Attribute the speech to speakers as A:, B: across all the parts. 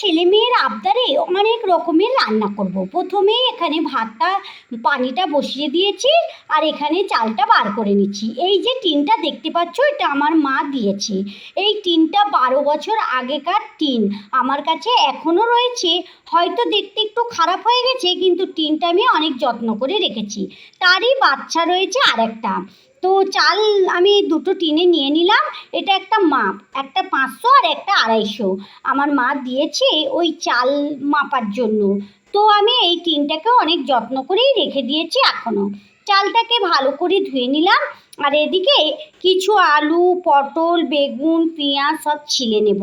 A: ছেলে মেয়ের আবদারে অনেক রকমের রান্না করব। প্রথমে এখানে ভাতটা, পানিটা বসিয়ে দিয়েছি আর এখানে চালটা বার করে নিচ্ছি। এই যে টিনটা দেখতে পাচ্ছ, এটা আমার মা দিয়েছে। এই টিনটা বারো বছর আগেকার টিন। আমার কাছে এখনও রয়েছে। হয়তো দেখতে একটু খারাপ হয়ে গেছে, কিন্তু টিনটা আমি অনেক যত্ন করে রেখেছি। তারই বাচ্চা রয়েছে আরেকটা। তো চাল আমি দুটো টিনে নিয়ে নিলাম। এটা একটা মাপ, একটা পাঁচশো আর একটা আড়াইশো। আমার মা দিয়েছে ওই চাল মাপার জন্য। তো আমি এই টিনটাকে অনেক যত্ন করেই রেখে দিয়েছি এখনও চালটাকে ভালো করে ধুয়ে নিলাম। আর এদিকে কিছু আলু, পটল, বেগুন, পেঁয়াজ সব ছিলে নেব।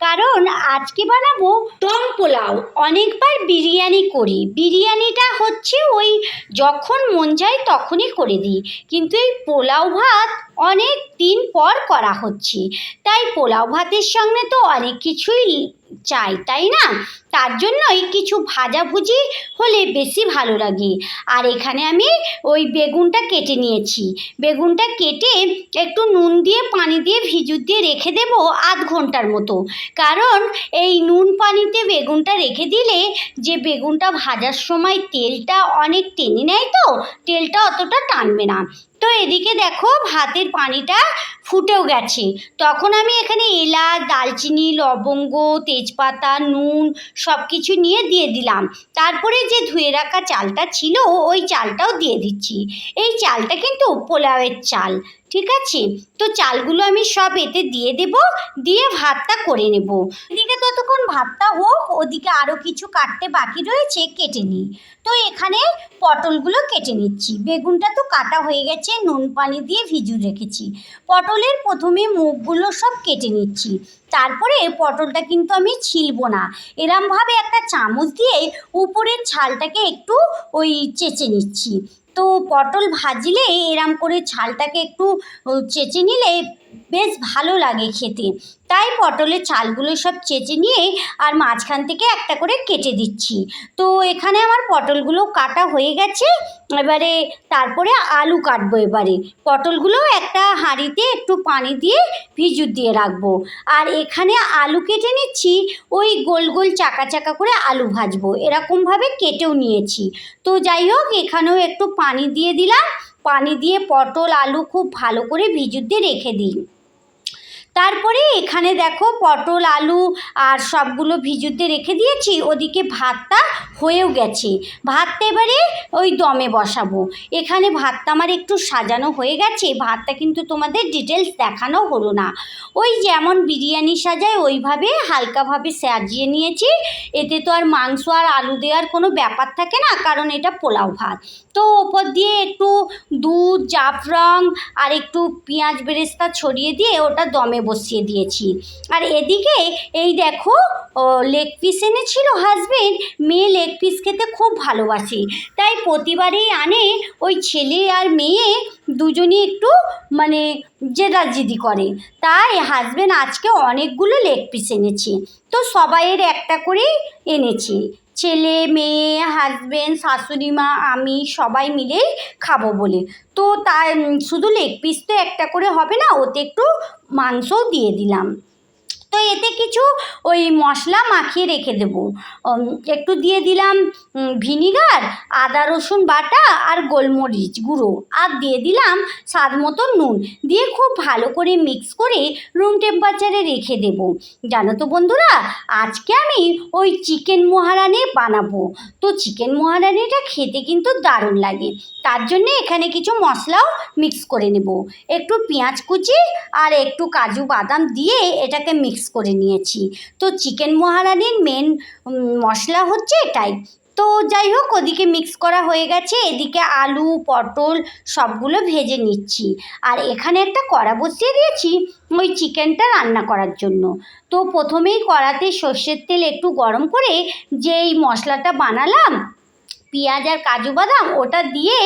A: কারণ আজকে বানাবো দম পোলাও। অনেকবার বিরিয়ানি করি। বিরিয়ানিটা হচ্ছে ওই যখন মন যায় তখনই করে দিই। কিন্তু এই পোলাও ভাত অনেক দিন পর করা হচ্ছে। তাই পোলাও ভাতের সঙ্গে তো অনেক কিছুই চাই, তাই না? তার জন্যই কিছু ভাজাভুজি হলে বেশি ভালো লাগে। আর এখানে আমি ওই বেগুনটা কেটে নিয়েছি। বেগুনটা কেটে একটু নুন দিয়ে, পানি দিয়ে ভিজুর দিয়ে রেখে দেব আধ ঘণ্টার মতো। কারণ এই নুন, পানিতে বেগুনটা রেখে দিলে যে বেগুনটা ভাজার সময় তেলটা অনেক টেনে নেয় তো, তেলটা অতটা টানবে না। তো এদিকে দেখো ভাতের পানিটা ফুটেও গেছে। তখন আমি এখানে এলাচ দালচিনি লবঙ্গ, তেজপাতা, নুন সব কিছু নিয়ে দিয়ে দিলাম। তারপরে যে ধুয়ে রাখা চালটা ছিল ওই চালটাও দিয়ে দিচ্ছি। এই চালটা কিন্তু পোলাওয়ের চাল। ঠিক আছে? তো চালগুলো আমি সব এতে দিয়ে দেব, দিয়ে ভাতটা করে নেব। এদিকে ততক্ষণ ভাতটা হোক, ওদিকে আরও কিছু কাটতে বাকি রয়েছে, কেটে নিই। তো এখানে পটলগুলো কেটে নিচ্ছি। বেগুনটা তো কাটা হয়ে গেছে, নুন পানি দিয়ে ভিজু রেখেছি। পটলের প্রথমে মুখগুলো সব কেটে নিচ্ছি। তারপরে পটলটা কিন্তু আমি ছিলবো না। এরমভাবে একটা চামচ দিয়ে উপরের ছালটাকে একটু ওই চেঁচে নিচ্ছি। তো পটল ভাজলে এরম করে ছালটাকে একটু চেঁচে নিলে বেশ ভালো লাগে খেতে। তাই পটলের ছালগুলো সব চেঁচে নিয়ে আর মাঝখান থেকে একটা করে কেটে দিচ্ছি। তো এখানে আমার পটলগুলো কাটা হয়ে গেছে। এবারে তারপরে আলু কাটবো এবারে। পটলগুলো একটা হাঁড়িতে একটু পানি দিয়ে ভিজুর দিয়ে রাখব। আর এখানে আলু কেটে নিচ্ছি, ওই গোল গোল চাকা চাকা করে আলু ভাজবো। এরকমভাবে কেটেও নিয়েছি। তো যাই হোক, এখানেও একটু পানি দিয়ে দিলাম। পানি দিয়ে পটল, আলু খুব ভালো করে দিয়ে রেখে দিই। তারপরে এখানে দেখো পটল, আলু আর সবগুলো ভিজুতে রেখে দিয়েছি। ওদিকে ভাতটা হয়েও গেছে। ভাতটা এবারে ওই দমে বসাবো। এখানে ভাতটা আমার একটু সাজানো হয়ে গেছে। ভাতটা কিন্তু তোমাদের ডিটেলস দেখানো হলো না। ওই যেমন বিরিয়ানি সাজায় ওইভাবে হালকাভাবে সাজিয়ে নিয়েছি। এতে তো আর মাংস আর আলু দেওয়ার কোনো ব্যাপার থাকে না, কারণ এটা পোলাও ভাত। তো ওপর দিয়ে একটু দুধ, জাফরং আর একটু পেঁয়াজ বেরেস্তা ছড়িয়ে দিয়ে ওটা দমে বসিয়ে দিয়েছি। আর এদিকে এই দেখো লেগ পিস এনেছিল হাজবেন্ড মেয়ে লেগ পিস খেতে খুব ভালোবাসে। তাই প্রতিবারেই আনে, ওই ছেলে আর মেয়ে দুজনই একটু মানে জেদাজিদি করে। তাই হাজবেন্ড আজকে অনেকগুলো লেগ পিস এনেছে। তো সবাইয়ের একটা করে এনেছি। ছেলে, মেয়ে হাজব্যান্ড শাশুড়ি, মা, আমি সবাই মিলেই খাব বলে। তো তার শুধু লেগ পিস তো একটা করে হবে না, ওতে একটু মাংসও দিয়ে দিলাম। তো এতে কিছু ওই মশলা মাখিয়ে রেখে দেবো। একটু দিয়ে দিলাম ভিনিগার, আদা, রসুন বাটা আর গোলমরিচ গুঁড়ো। আর দিয়ে দিলাম স্বাদ মতো নুন। দিয়ে খুব ভালো করে মিক্স করে রুম টেম্পারেচারে রেখে দেবো। জানো তো বন্ধুরা, আজকে আমি ওই চিকেন মহারানি বানাবো। তো চিকেন মহারানিটা খেতে কিন্তু দারুণ লাগে। তার জন্যে এখানে কিছু মশলাও মিক্স করে নেব। একটু পেঁয়াজ কুচি আর একটু কাজু বাদাম দিয়ে এটাকে মিক্স করে নিয়েছি। তো চিকেন মহারানির মেন মশলা হচ্ছে এটাই। তো যাই হোক, ওদিকে মিক্স করা হয়ে গেছে। এদিকে আলু, পটল সবগুলো ভেজে নিচ্ছি। আর এখানে একটা কড়া বসিয়ে দিয়েছি ওই চিকেনটা রান্না করার জন্য। তো প্রথমেই কড়াতে সর্ষের তেল একটু গরম করে যেই মশলাটা বানালাম পেঁয়াজ আর কাজু বাদাম ওটা দিয়ে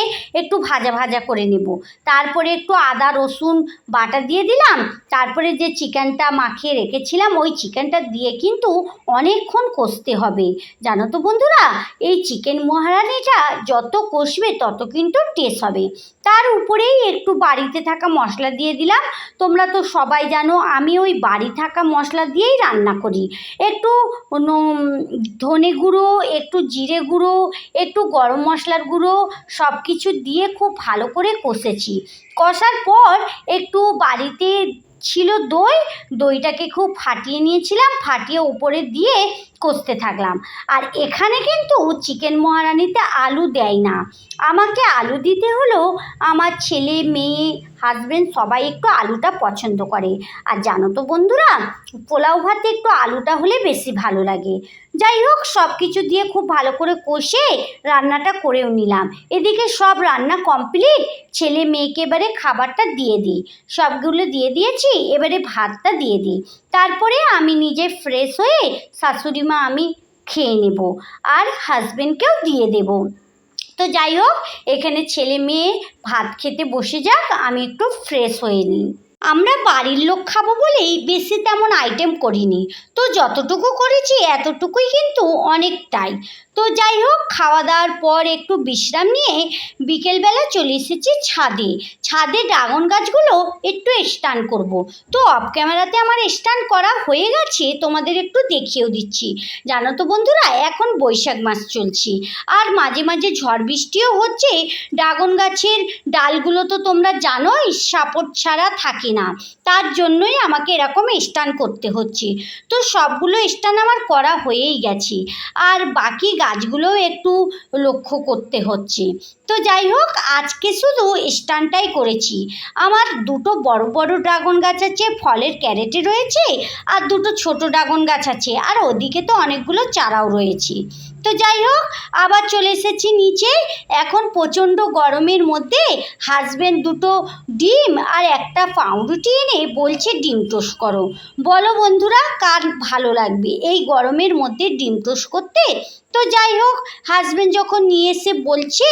A: একটু ভাজা ভাজা করে নেব। তারপরে একটু আদা, রসুন বাটা দিয়ে দিলাম। তারপরে যে চিকেনটা মাখিয়ে রেখেছিলাম, ওই চিকেনটা দিয়ে কিন্তু অনেকক্ষণ কষতে হবে। জানো তো বন্ধুরা, এই চিকেন মহারানিটা যত কষবে তত কিন্তু টেস্ট হবে। তার উপরেই একটু বাড়িতে থাকা মশলা দিয়ে দিলাম। তোমরা তো সবাই জানো, আমি ওই বাড়ি থাকা মশলা দিয়েই রান্না করি। একটু ধনে গুঁড়ো, একটু জিরে গুঁড়ো একটু গরম মশলার গুঁড়ো সব কিছু দিয়ে খুব ভালো করে কষেছি। কষার পর একটু বাড়িতে ছিল দই, দইটাকে খুব ফাটিয়ে নিয়েছিলাম, ফাটিয়ে উপরে দিয়ে কষতে থাকলাম। আর এখানে কিন্তু চিকেন মহারানিতে আলু দেয় না। আমাকে আলু দিতে হলো আমার ছেলে, মেয়ে হাজবেন্ড সবাই একটু আলুটা পছন্দ করে। আর জানো তো বন্ধুরা, পোলাও ভাতে একটু আলুটা হলে বেশি ভালো লাগে। যাই হোক সব কিছু দিয়ে খুব ভালো করে কষে রান্নাটা করেও নিলাম। এদিকে সব রান্না কমপ্লিট ছেলে, মেয়েকে এবারে খাবারটা দিয়ে দিই। সবগুলো দিয়ে দিয়েছি, এবারে ভাতটা দিয়ে দিই। তারপরে আমি নিজে ফ্রেশ হয়ে শাশুড়ি মা আমি খেয়ে নেব আর হাজবেন্ডকেও দিয়ে দেব। তো যাই হোক, এখানে ছেলে মেয়ে ভাত খেতে বসে যাক, আমি একটু ফ্রেশ হয়ে নিই। আমরা বাড়ির লোক খাব বলেই বেশি তেমন আইটেম করিনি। তো যতটুকু করেছি এতটুকুই কিন্তু অনেকটাই। তো যাই হোক খাওয়া দাওয়ার পর একটু বিশ্রাম নিয়ে বিকেলবেলা চলে এসেছি ছাদে। ছাদে ড্রাগন গাছগুলো একটু স্টান করব। তো অফ ক্যামেরাতে আমার স্টান করা হয়ে গেছে, তোমাদের একটু দেখিয়েও দিচ্ছি। জানো তো বন্ধুরা, এখন বৈশাখ মাস চলছে। আর মাঝে মাঝে ঝড় বৃষ্টিও হচ্ছে। ড্রাগন গাছের ডালগুলো তো তোমরা জানোই, সাপোর্ট ছাড়া থাকে না। তার জন্যই আমাকে এরকম স্টান করতে হচ্ছে। তো সবগুলো স্টান আমার করা হয়েই গেছে। আর বাকি গাছগুলোও একটু লক্ষ্য করতে হচ্ছে। তো যাই হোক, আজকে শুধু স্টানটাই করেছি। আমার দুটো বড় বড় ড্রাগন গাছ আছে, ফলের ক্যারেটে রয়েছে, আর দুটো ছোট ড্রাগন গাছ আছে, আর ওদিকে তো অনেকগুলো চারাও রয়েছে। তো যাই হোক, আবার চলে এসেছি নিচে। এখন প্রচণ্ড গরমের মধ্যে হাজবেন্ড দুটো ডিম আর একটা পাউরুটি এনে বলছে ডিম টোস্ট করো। বলো বন্ধুরা, কার ভালো লাগবে? এই গরমের মধ্যে ডিম টোস্ট করতে তো যাই হোক হাজবেন্ড যখন নিয়ে এসে বলছে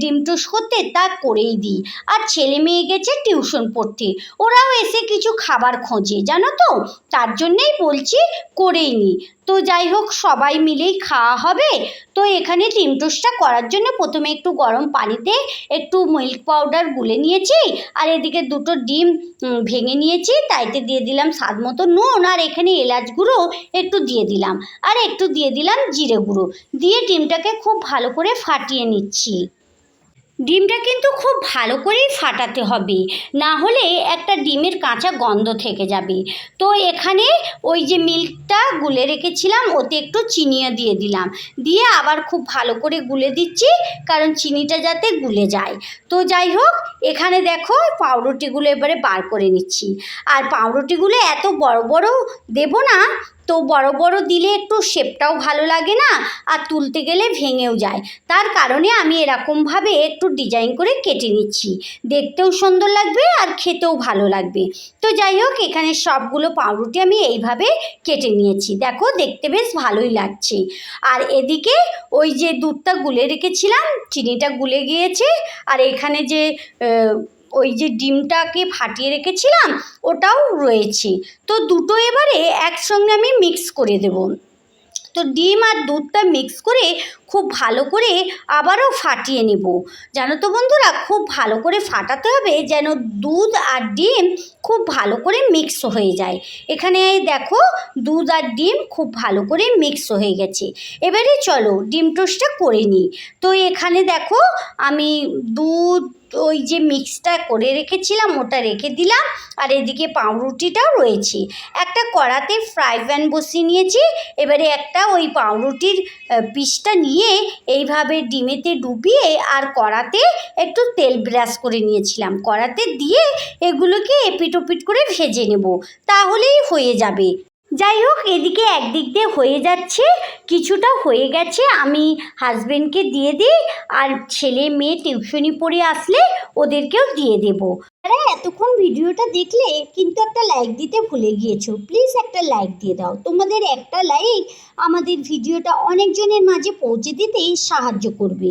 A: ডিম টোস্ট করতে তা করেই দিই। আর ছেলে মেয়ে গেছে টিউশন পড়তে। ওরাও এসে কিছু খাবার খোঁজে, জানো তো? তার জন্যেই বলছি, করেই নিই তো যাই হোক, সবাই মিলেই খাওয়া হবে। তো এখানে ডিম টোস্টটা করার জন্য প্রথমে একটু গরম পানিতে একটু মিল্ক পাউডার গুলে নিয়েছি, আর এদিকে দুটো ডিম ভেঙে নিয়েছি, তাইতে দিয়ে দিলাম স্বাদ মতো নুন, আর এখানে এলাচ গুঁড়ো একটু দিয়ে দিলাম। আর একটু দিয়ে দিলাম জিরে গুঁড়ো। দিয়ে ডিমটাকে খুব ভালো করে ফাটিয়ে নিচ্ছি। ডিমটা কিন্তু খুব ভালো করেই ফাটাতে হবে। না হলে একটা ডিমের কাঁচা গন্ধ থেকে যাবে। তো এখানে ওই যে মিল্কটা গুলে রেখেছিলাম, ওতে একটু চিনিও দিয়ে দিলাম। দিয়ে আবার খুব ভালো করে গুলে দিচ্ছি, কারণ চিনিটা যাতে গুলে যায়। তো যাই হোক, এখানে দেখো পাউরুটিগুলো এবারে বার করে নিচ্ছি। আর পাউরুটিগুলো এত বড় বড় দেবো না তো বড় বড় দিলে একটু শেপটাও ভালো লাগে না, আর তুলতে গেলে ভেঙেও যায়। তার কারণে আমি এরকমভাবে একটু ডিজাইন করে কেটে নিচ্ছি। দেখতেও সুন্দর লাগবে আর খেতেও ভালো লাগবে। তো যাই হোক, এখানে সবগুলো পাউরুটি আমি এইভাবে কেটে নিয়েছি। দেখো, দেখতে বেশ ভালোই লাগছে। আর এদিকে ওই যে দুধটা গুলে রেখেছিলাম, চিনিটা গুলে গিয়েছে। আর এখানে যে ওই যে ডিমটাকে ফাটিয়ে রেখেছিলাম, ওটাও রয়েছে। তো দুটো এবারে একসঙ্গে আমি মিক্স করে দেবো। তো ডিম আর দুধটা মিক্স করে খুব ভালো করে আবারও ফাটিয়ে নেব। জানো তো বন্ধুরা, খুব ভালো করে ফাটাতে হবে যেন দুধ আর ডিম খুব ভালো করে মিক্স হয়ে যায়। এখানে দেখো, দুধ আর ডিম খুব ভালো করে মিক্স হয়ে গেছে। এবারে চলো ডিম টোস্টটা করে নিই। তো এখানে দেখো, আমি দুধ ওই যে মিক্সটা করে রেখেছিলাম, ওটা রেখে দিলাম, আর এদিকে পাউরুটিটাও রয়েছে। একটা কড়াতে ফ্রাই প্যান বসিয়ে নিয়েছি, এবারে একটা ওই পাউরুটির পিসটা নিয়ে এইভাবে ডিমেতে ডুবিয়ে আর কড়াতে একটু তেল ব্রাশ করে নিয়েছিলাম। কড়াতে দিয়ে এগুলোকে এপিট ওপিট করে ভেজে নেব, তাহলেই হয়ে যাবে। যাই হোক এদিকে একদিক দিয়ে হয়ে যাচ্ছে। কিছুটা হয়ে গেছে, আমি হাজবেন্ডকে দিয়ে দিই, আর ছেলে মেয়ে টিউশনি পড়ে আসলে ওদেরকেও দিয়ে দেব। আরে, এতক্ষণ ভিডিওটা দেখলে কিন্তু একটা লাইক দিতে ভুলে গিয়েছো। প্লিজ একটা লাইক দিয়ে দাও। তোমাদের একটা লাইক আমাদের ভিডিওটা অনেকজনের মাঝে পৌঁছে দিতেই সাহায্য করবে।